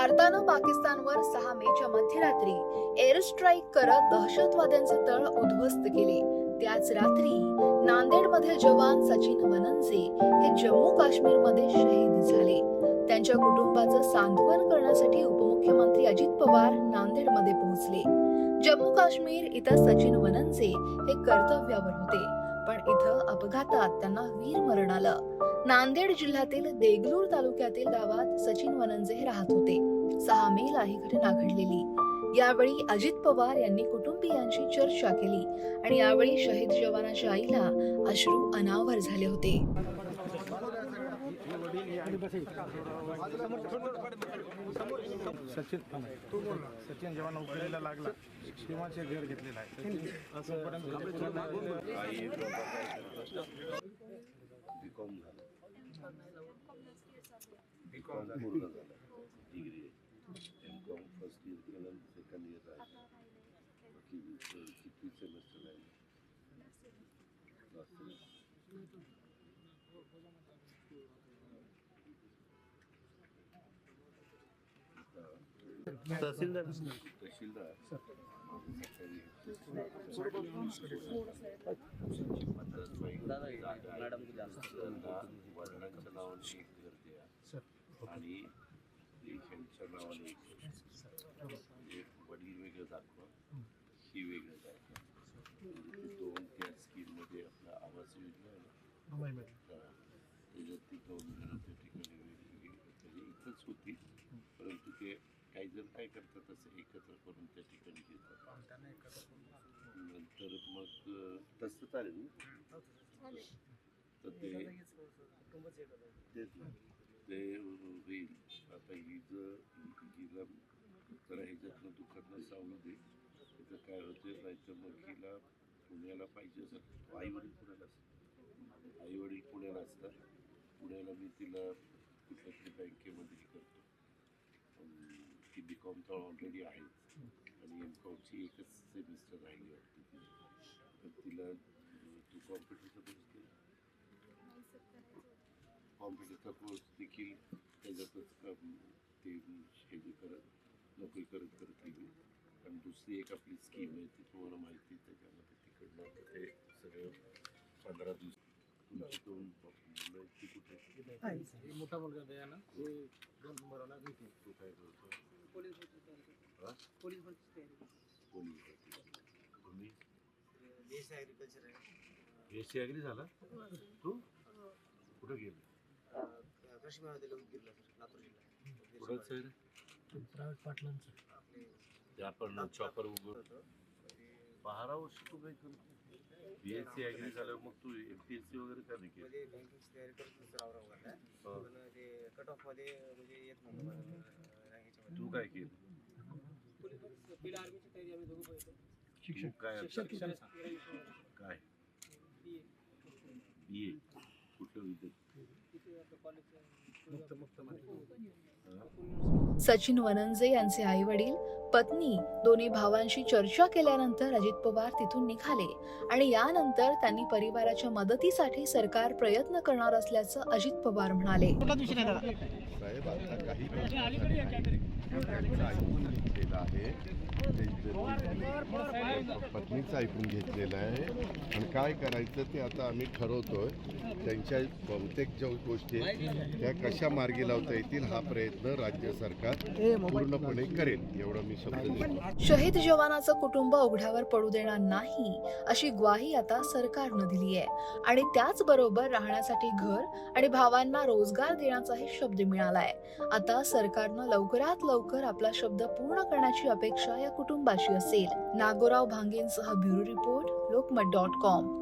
भारतानं पाकिस्तानवर सहा मेच्या मध्यरात्री एअर स्ट्राईक करत दहशतवाद्यांचे तळ उद्ध्वस्त केले. त्याच रात्री नांदेडमधील जवान सचिन वनंजे हे जम्मू काश्मीरमध्ये शहीद झाले. त्यांच्या कुटुंबाचं सांत्वन करण्यासाठी उपमुख्यमंत्री अजित पवार नांदेडमध्ये पोहोचले. जम्मू काश्मीर इथं सचिन वनंजे हे कर्तव्यावर होते पण इथं अपघातात त्यांना वीर मरण आलं. नांदेड जिल्ह्यातील देगलूर तालुक्यातील गावात सचिन वनंजे हे राहत होते. सहा मेला ही घटना घडलेली. यावेळी अजित पवार यांनी कुटुंबियांशी चर्चा केली आणि यावेळी शहीद जवानाच्या आईला अश्रू अनावर झाले होते. सचिन सचिन जेव्हा नोकरीला लागला. तेव्हाच घर घेतलेलं आहे तोपर्यंत बीकॉम झालं बीकॉम पूर्ण झालं डिग्री एम कॉम केलं सेकंड इयर आहे बाकी किती सेमेस्टर आहे Last semester. तहसीलदार वडिलांच्या नावाने एक घर द्या आणि ह्यांच्या नावाने एक घर. म्हणजे वडील वेगळं दाखवा ही वेगळं म्हणजे दोन त्या स्कीममध्ये आपला आवास योजना आहे हा. त्याच्यात ती दोन घरं त्या ठिकाणी वेगवेगळी म्हणजे इथंच होती. परंतु ते काही जण काय करतात असं एकत्र करून त्या ठिकाणी घेतात. नंतर मग तसं चालेल ना? तर ते तेच ना. ते होईल. आता ही जर हिला जरा ह्याच्यातनं दुखतनं सावलं दे. तर काय होते जायचं मग हिला पुण्याला पाहिजे असं आईवडील पुण्याला असतात. आईवडील पुण्याला असतात. पुण्याला मी तिला कुठल्या तरी बँकेमध्ये हे करतो ती बी कॉम तर ऑलरेडी आहे. आणि एम कॉमची एकच सेमिस्टर राहिली वाटते ती तर तिला तू कॉम्प्युटरचा कोर्स केला? कॉम्प्युटरचा कोर्स देखील त्याच्यातच ते हे करत नोकरी करत करत गेली. आणि दुसरी एक आपली स्कीम आहे ती तुम्हाला माहिती त्याच्यामध्ये तिकडनं ते सगळं पंधरा दिवस तुमची दोन मुलं आहेत ती कुठे मोठा मुलगा दयाना ते दोन नंबरला भेटू तू काय करतो पोलीस पोलीस पोलीस तुम्ही एसी ॲग्रिकल्चर आहे एस ॲग्री झाला तू कुठं गेले कृषी महाविद्यालय उदगीरला सर लातूर जिल्हा कुठं सर प्रायव्हेट पाटलांचं आपले ते आपण चॉपर उघड. बारा वर्ष तू. काय करतो बी एस सी ॲग्री झाल्यावर मग तू एम पी एस सी वगैरे का नाही केलं? बँकिंगची तयारी करत हो. पण ते कट ऑफमध्ये म्हणजे येत नव्हतं. तू काय केलं? आर्मीची तयारी आम्ही दोघं तू काय आता? काय? बी ए कुठलं विद्यार्थी? कॉलेज? सचिन वनंजे यांचे आई वडील पत्नी दोन्ही भावांशी चर्चा केल्यानंतर अजित पवार तिथून निघाले आणि यानंतर त्यांनी परिवाराच्या मदतीसाठी सरकार प्रयत्न करणार असल्याचं अजित पवार म्हणाले. त्यांचं ऐकून घेतलेलं आहे. पत्नीचं ऐकून घेतलेलं आहे. आणि काय करायचं ते आता आम्ही ठरवतोय. त्यांच्या बहुतेक ज्या गोष्टी त्या कशा मार्गी लावता येतील हा प्रयत्न राज्य सरकार पूर्णपणे करेल. एवढं मी शब्द शहीद जवानाचं कुटुंब उघड्यावर पडू देणार नाही अशी ग्वाही आता सरकारनं दिली आहे. आणि त्याचबरोबर राहण्यासाठी घर आणि भावांना रोजगार देण्याचाही शब्द मिळालाय. आता सरकारनं लवकरात लवकर लवकर आपला शब्द पूर्ण करण्याची अपेक्षा या कुटुंबाशी असेल. Nagorao भांगेंसह bureau report Lokmat dot com.